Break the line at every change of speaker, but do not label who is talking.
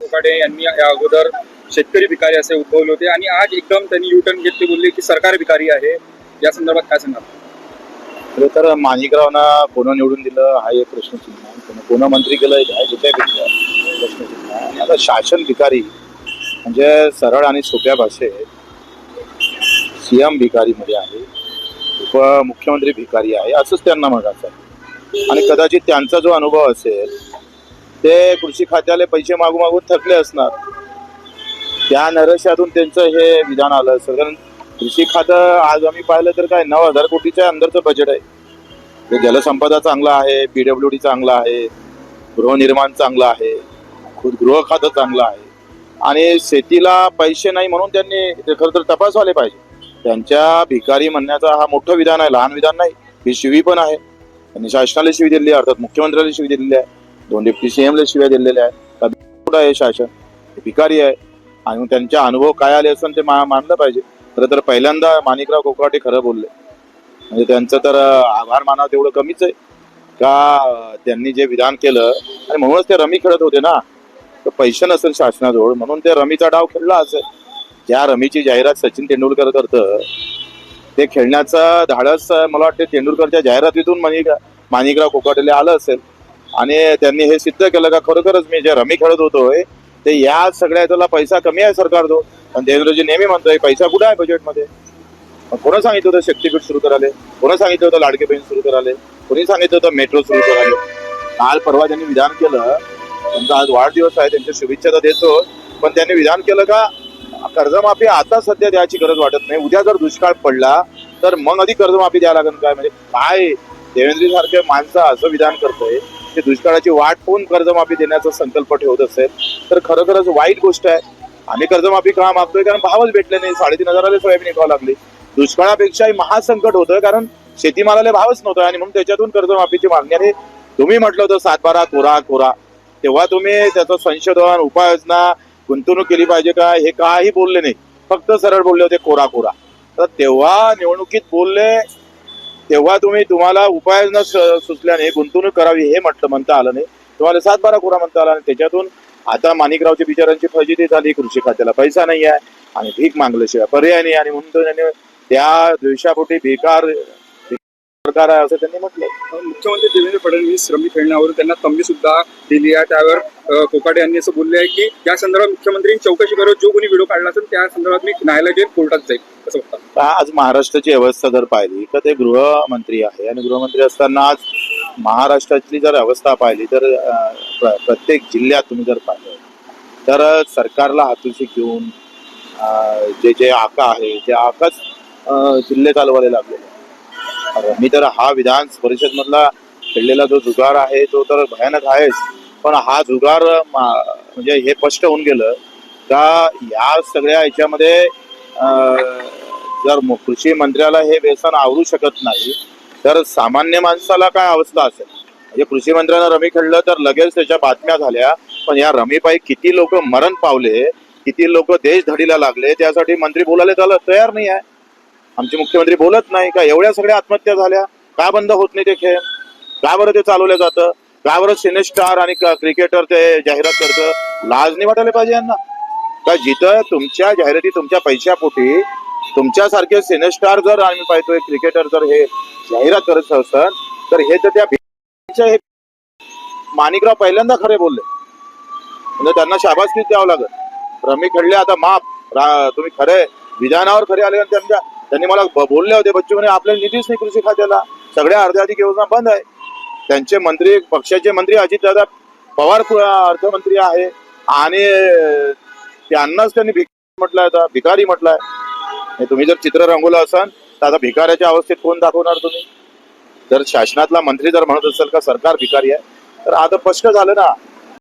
कोकाटे यांनी या अगोदर शेतकरी भिकारी असे उद्भवले होते आणि आज एकदम त्यांनी युटर्न घेत ते बोलले की सरकार भिकारी आहे. या संदर्भात काय सांगाल?
खरं तर माणिकरावना पुन्हा निवडून दिलं हा एक प्रश्नचिन्ह आहे. पुन्हा मंत्री केलं हा प्रश्नचिन्ह आहे. आणि आता शासन भिकारी म्हणजे सरळ आणि सोप्या भाषेत सीएम भिकारीमध्ये आहे उपमुख्यमंत्री भिकारी आहे असंच त्यांना म्हणायचं आहे. आणि कदाचित त्यांचा जो अनुभव असेल ते कृषी खात्याला पैसे मागू मागून थकले असणार. त्या नरशातून त्यांचं हे विधान आलं असेल कारण कृषी खातं आज आम्ही पाहिलं तर काय नऊ हजार कोटीच्या अंदरचं बजेट आहे. ते जलसंपदा चांगला आहे पीडब्ल्यू डी चांगला आहे गृहनिर्माण चांगलं आहे खुद गृह खातं चांगलं आहे. आणि शेतीला पैसे नाही म्हणून त्यांनी ते खरं तर तपासवाले पाहिजे. त्यांच्या भिकारी म्हणण्याचा हा मोठं विधान आहे लहान विधान नाही ही शिवी पण आहे. त्यांनी शासनाला शिवी दिलेली आहे अर्थात मुख्यमंत्र्याला शिवी दिलेली आहे. दोन डेप्टी सीएमला शिव्या दिलेल्या आहेत. कुठं आहे शासन? भिकारी आहे. आणि मग त्यांचा अनुभव काय आले असेल ते मानलं पाहिजे. खरं तर पहिल्यांदा माणिकराव कोकाटे खरं बोलले. म्हणजे त्यांचं तर आभार मानावं तेवढं कमीच आहे. का त्यांनी जे विधान केलं आणि म्हणूनच ते रमी खेळत होते ना. तर पैसे नसेल शासनाजवळ म्हणून ते रमीचा डाव खेळला असेल ज्या रमीची जाहिरात सचिन तेंडुलकर करतं ते खेळण्याचं धाडस मला वाटतं तेंडुलकरच्या जाहिरातीतून माणिक माणिकराव कोकाटेला आलं असेल. आणि त्यांनी हे सिद्ध केलं का खरोखरच मी जे रमी खेळत होतोय ते या सगळ्या याच्याला पैसा कमी आहे सरकार तो पण देवेंद्रजी नेहमी म्हणतोय पैसा कुठे आहे बजेटमध्ये मग कोणा सांगितलं होतं शक्तीपीठ सुरू कराले कोणा सांगितलं होतं लाडके बहीण सुरू कराले कोणी सांगितलं होतं मेट्रो सुरू कराले काल परवा त्यांनी विधान केलं. त्यांचा आज वाढदिवस आहे त्यांच्या शुभेच्छा तर देतो. पण त्यांनी विधान केलं का कर्जमाफी आता सध्या द्यायची गरज वाटत नाही. उद्या जर दुष्काळ पडला तर मग आधी कर्जमाफी द्यायला लागेल काय? म्हणजे काय? देवेंद्र सारखे माणसं असं विधान करतोय. ते दुष्काळाची वाट होऊन कर्जमाफी देण्याचा संकल्प ठेवत असेल तर खरोखरच वाईट गोष्ट आहे. आम्ही कर्जमाफी का मागतोय? कारण भावच भेटले नाही. साडेतीन हजाराला सोयाबीन विकावं लागली. दुष्काळापेक्षाही महासंकट होतं कारण शेतीमालाला भावच नव्हता आणि म्हणून त्याच्यातून कर्जमाफीची मागणी आणि तुम्ही म्हटलं होतं सातबारा कोरा कोरा. तेव्हा तुम्ही त्याचं संशोधन उपाययोजना गुंतवणूक केली पाहिजे का? हे काही बोलले नाही. फक्त सरळ बोलले होते कोरा कोरा. तर तेव्हा निवडणुकीत बोलले तेव्हा तुम्ही तुम्हाला उपाययोजना सुचल्याने गुंतवणूक करावी हे म्हटलं म्हणता आलं नाही. तुम्हाला सात बारा कोरा म्हणता आला नाही त्याच्यातून आता माणिकरावच्या बिचारांची फजिती झाली कृषी खात्याला पैसा नाही आहे आणि भीक मागल्याशिवाय पर्याय नाही आणि म्हणून त्यांनी त्या दिवसापोटी बेकार सरकार आहे असं त्यांनी म्हटलं
मुख्यमंत्री देवेंद्र फडणवीस श्रमिक खेळण्यावर त्यांना तंबी सुद्धा दिली आहे. त्यावर कोकाटे यांनी असं बोलले आहे की या संदर्भात मुख्यमंत्र्यांनी चौकशी करत जो कोणी व्हिडिओ काढला असेल त्या संदर्भात मी न्यायालयात जाईल कोर्टात जाईल असं वाटतं
का आज महाराष्ट्राची अवस्था जर पाहिली तर ते गृहमंत्री आहे. आणि गृहमंत्री असताना आज महाराष्ट्रातली जर अवस्था पाहिली तर प्र- प्रत्येक जिल्ह्यात तुम्ही जर पाहिलं तर सरकारला हातूशी घेऊन जे जे आका आहे ते आकाच जिल्हे चालवायला लागलेले मी तर हा विधान परिषद मधला खेळलेला जो जुगार आहे तो तर भयानक आहेच. पण हा जुगार मा- म्हणजे हे स्पष्ट होऊन गेलं का या सगळ्या ह्याच्यामध्ये जर कृषी मंत्र्याला हे व्यसन आवरू शकत नाही तर सामान्य माणसाला काय अवस्था असेल? म्हणजे कृषी मंत्र्यानं रमी खेळलं तर लगेच त्याच्या बातम्या झाल्या पण या रमीपाई किती लोक मरण पावले किती लोक देश धडीला लागले त्यासाठी मंत्री बोलायला त्याला तयार नाही आहे. आमचे मुख्यमंत्री बोलत नाही का? एवढ्या सगळ्या आत्महत्या झाल्या. का बंद होत नाही ते खेळ? का बरं ते चालवलं जातं? का बरं सिनेस्टार आणि क्रिकेटर ते जाहिरात करतं? लाज नाही वाटायला पाहिजे यांना. का जिथं तुमच्या जाहिराती तुमच्या पैशापोटी तुमच्यासारखे सिनेस्टार जर आम्ही पाहतोय क्रिकेटर जर हे जाहिरात करत असन तर हे तर त्या हे माणिकराव पहिल्यांदा खरे बोलले. म्हणजे त्यांना शाबासकीच द्यावं लागत रमी खेळले आता माप तुम्ही खरे विधानावर खरे आले आणि त्यांच्या त्यांनी मला बोलले होते बच्चू म्हणे आपल्याला निधीच नाही कृषी खात्याला. सगळ्या अर्ध्याधिक योजना बंद आहे. त्यांचे मंत्री पक्षाचे मंत्री अजितदादा पवार अर्थमंत्री आहे. आणि त्यांनाच त्यांनी भिक म्हटलं आता भिकारी म्हटलाय. तुम्ही जर चित्र रंगवलं असाल तर आता भिकाऱ्याच्या अवस्थेत कोण दाखवणार तुम्ही? जर शासनातला मंत्री जर म्हणत असेल का सरकार भिकारी आहे तर आता स्पष्ट झालं ना